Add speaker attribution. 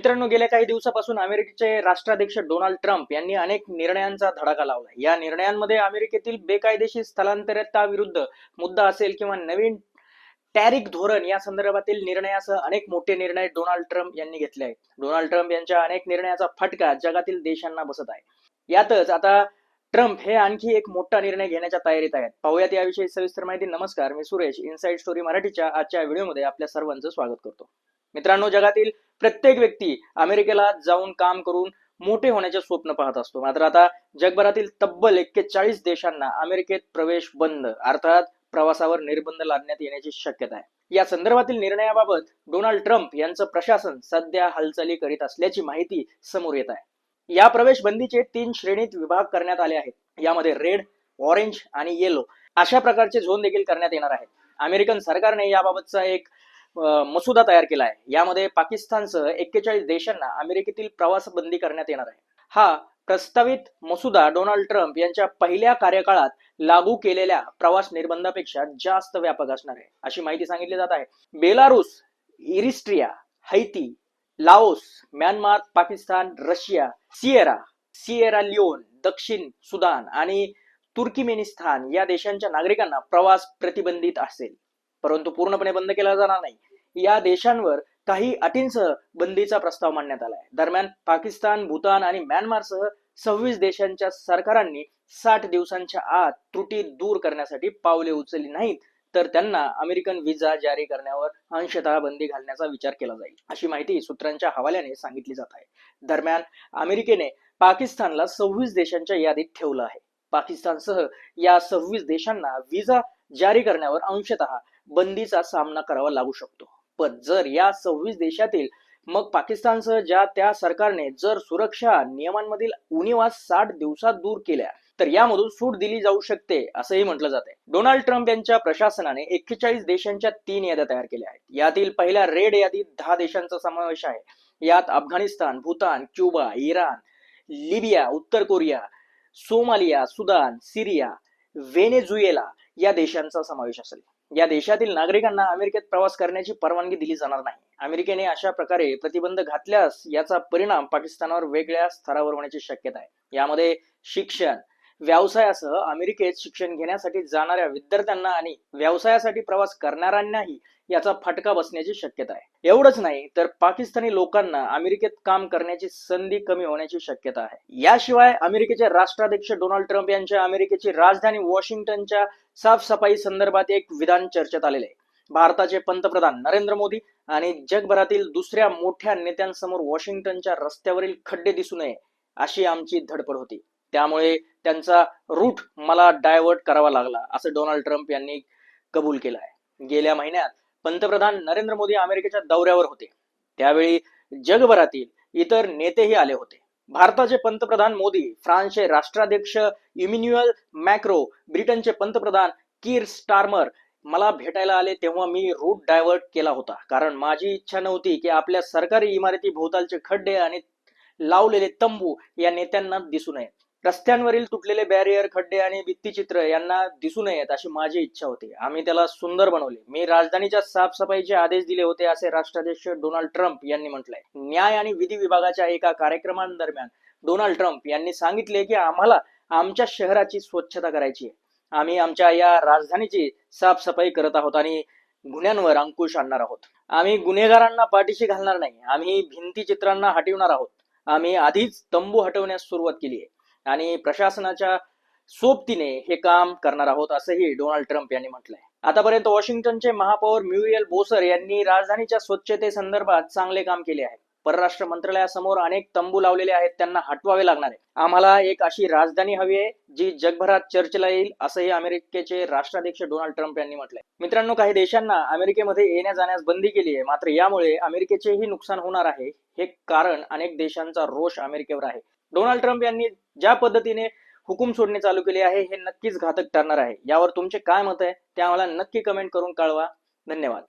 Speaker 1: मित्रांनो गेल्या काही दिवसापासून अमेरिकेचे राष्ट्राध्यक्ष डोनाल्ड ट्रम्प यांनी अनेक निर्णयांचा धडाका लावला या निर्णयांमध्ये अमेरिकेतील बेकायदेशीर स्थलांतरिताविरुद्ध मुद्दा असेल किंवा नवीन टॅरिक धोरण या संदर्भातील निर्णयासह अनेक मोठे निर्णय डोनाल्ड ट्रम्प यांनी घेतले आहेत. डोनाल्ड ट्रम्प यांच्या अनेक निर्णयाचा फटका जगातील देशांना बसत आहे. यातच आता ट्रम्प हे आणखी एक मोठा निर्णय घेण्याच्या तयारीत आहेत. पाहूयात याविषयी सविस्तर माहिती. नमस्कार मी सुरेश. इनसाइड स्टोरी मराठीच्या आजच्या व्हिडिओमध्ये आपल्या सर्वांचं स्वागत करतो. मित्रांनो जगातील प्रत्येक व्यक्ती अमेरिकेला जाऊन काम करून मोठे होण्याचे स्वप्न पाहत असतो. मात्र आता जगभरातील तब्बल एक्केचाळीस देशांना अमेरिकेत प्रवेश बंद अर्थात प्रवासावर निर्बंध लादण्यात येण्याची शक्यता आहे. या संदर्भातील निर्णयाबाबत डोनाल्ड ट्रम्प यांचं प्रशासन सध्या हालचाली करीत असल्याची माहिती समोर येत आहे. या प्रवेश बंदीचे तीन श्रेणीत विभाग करण्यात आले आहेत. यामध्ये रेड ऑरेंज आणि येलो अशा प्रकारचे झोन देखील करण्यात येणार आहेत. अमेरिकन सरकारने याबाबतचा एक मसुदा तयार केला आहे. यामध्ये पाकिस्तानसह एक्केचाळीस देशांना अमेरिकेतील प्रवास बंदी करण्यात येणार आहे. हा प्रस्तावित मसुदा डोनाल्ड ट्रम्प यांच्या पहिल्या कार्यकाळात लागू केलेल्या प्रवास निर्बंधापेक्षा जास्त व्यापक असणार आहे अशी माहिती सांगितली जात आहे. Belarus Eritrea Haiti Laos Myanmar Pakistan Russia Sierra Sierra Leone दक्षिण सुदान आणि तुर्कमेनिस्तान या देशांच्या नागरिकांना प्रवास प्रतिबंधित असेल. परंतु पूर्णपणे बंद केला जाणार नाही. या देशांवर काही अटींसह बंदीचा प्रस्ताव मांडण्यात आलाय. दरम्यान पाकिस्तान भूतान आणि म्यानमारसह सव्वीस देशांच्या सरकारांनी साठ दिवसांच्या आत त्रुटी दूर करण्यासाठी पावले उचलली नाहीत तर त्यांना अमेरिकन व्हिसा जारी करण्यावर अंशतः बंदी घालण्याचा विचार केला जाईल अशी माहिती सूत्रांच्या हवाल्याने सांगितली जात आहे. दरम्यान अमेरिकेने पाकिस्तानला सव्वीस देशांच्या यादीत ठेवलं आहे. पाकिस्तानसह या सव्वीस देशांना व्हिसा जारी करण्यावर अंशतः बंदीचा सामना करावा लागू शकतो. पण जर या सव्वीस देशातील मग पाकिस्तानसह ज्या त्या सरकारने जर सुरक्षा नियमांमधील उणीवा साठ दिवसात दूर केल्या तर यामधून सूट दिली जाऊ शकते असंही म्हटलं जाते डोनाल्ड ट्रम्प यांच्या प्रशासनाने एक्केचाळीस देशांच्या तीन याद्या तयार केल्या आहेत. यातील पहिल्या रेड यादीत दहा देशांचा समावेश आहे. यात Afghanistan Bhutan Cuba Iran Libya उत्तर Korea Somalia Sudan Syria Venezuela या देशांचा समावेश असेल. या देशातील नागरिकांना अमेरिकेत प्रवास करण्याची परवानगी दिली जाणार नाही. अमेरिकेने अशा प्रकारे प्रतिबंध घातल्यास याचा परिणाम पाकिस्तानावर वेगळ्या स्तरावर होण्याची शक्यता आहे. यामध्ये शिक्षण व्यवसायासह अमेरिकेत शिक्षण घेण्यासाठी जाणाऱ्या विद्यार्थ्यांना आणि व्यवसायासाठी प्रवास करणाऱ्यांनाही याचा फटका बसण्याची शक्यता आहे. एवढंच नाही तर पाकिस्तानी लोकांना अमेरिकेत काम करण्याची संधी कमी होण्याची शक्यता आहे. याशिवाय अमेरिकेचे राष्ट्राध्यक्ष डोनाल्ड ट्रम्प यांच्या अमेरिकेची राजधानी वॉशिंग्टनच्या साफसफाई संदर्भात एक विधान चर्चेत आलेले आहे. भारताचे पंतप्रधान नरेंद्र मोदी आणि जगभरातील दुसऱ्या मोठ्या नेत्यांसमोर वॉशिंग्टनच्या रस्त्यावरील खड्डे दिसू नये अशी आमची धडपड होती. त्यामुळे त्यांचा रूट मला डायव्हर्ट करावा लागला असं डोनाल्ड ट्रम्प यांनी कबूल केलं आहे गेल्या महिन्यात पंतप्रधान नरेंद्र मोदी अमेरिकेच्या दौऱ्यावर होते. त्यावेळी जगभरातील इतर नेतेही आले होते. भारताचे पंतप्रधान मोदी फ्रान्सचे राष्ट्राध्यक्ष इम्युन्युअल मॅक्रो ब्रिटनचे पंतप्रधान कीर स्टार्मर मला भेटायला आले तेव्हा मी रूट डायव्हर्ट केला होता. कारण माझी इच्छा नव्हती की आपल्या सरकारी इमारती भोवतालचे खड्डे आणि लावलेले तंबू या नेत्यांना दिसू नयेत. रस्त्यांवरील तुटलेले बॅरियर खड्डे आणि भित्तिचित्र यांना दिसू नयेत अशी माझी इच्छा होती. आम्ही त्याला सुंदर बनवले. मी राजधानीच्या साफसफाईचे आदेश दिले होते असे राष्ट्राध्यक्ष डोनाल्ड ट्रम्प यांनी म्हटलंय. न्याय आणि विधी विभागाच्या एका कार्यक्रमादरम्यान डोनाल्ड ट्रम्प यांनी सांगितले की आम्हाला आमच्या शहराची स्वच्छता करायची आहे. आम्ही आमच्या या राजधानीची साफसफाई करत आहोत आणि गुन्ह्यांवर अंकुश आणणार आहोत. आम्ही गुन्हेगारांना पाठीशी घालणार नाही. आम्ही भिंती चित्रांना हटवणार आहोत. आम्ही आधीच तंबू हटवण्यास सुरुवात केली आहे. आणि प्रशासनाच्या सोबतीने हे काम करणार आहोत असंही डोनाल्ड ट्रम्प यांनी म्हटलंय. आतापर्यंत वॉशिंग्टनचे महापौर म्युरियल बोसर यांनी राजधानीच्या स्वच्छते संदर्भात चांगले काम केले आहे. परराष्ट्र मंत्रालयासमोर अनेक तंबू लावलेले आहेत त्यांना हटवावे लागणार आहे. आम्हाला एक अशी राजधानी हवी आहे जी जगभरात चर्चेला येईल असंही अमेरिकेचे राष्ट्राध्यक्ष डोनाल्ड ट्रम्प यांनी म्हटलंय. मित्रांनो काही देशांना अमेरिकेमध्ये येण्या जाण्यास बंदी केली आहे मात्र यामुळे अमेरिकेचेही नुकसान होणार आहे हे कारण अनेक देशांचा रोष अमेरिकेवर आहे. डोनाल्ड ट्रम्प यांनी ज्या पद्धतीने हुकूम सोडणे चालू केले आहे हे नक्कीच घातक ठरणार आहे. यावर तुमचे काय मत आहे ते आम्हाला नक्की कमेंट करून कळवा. धन्यवाद.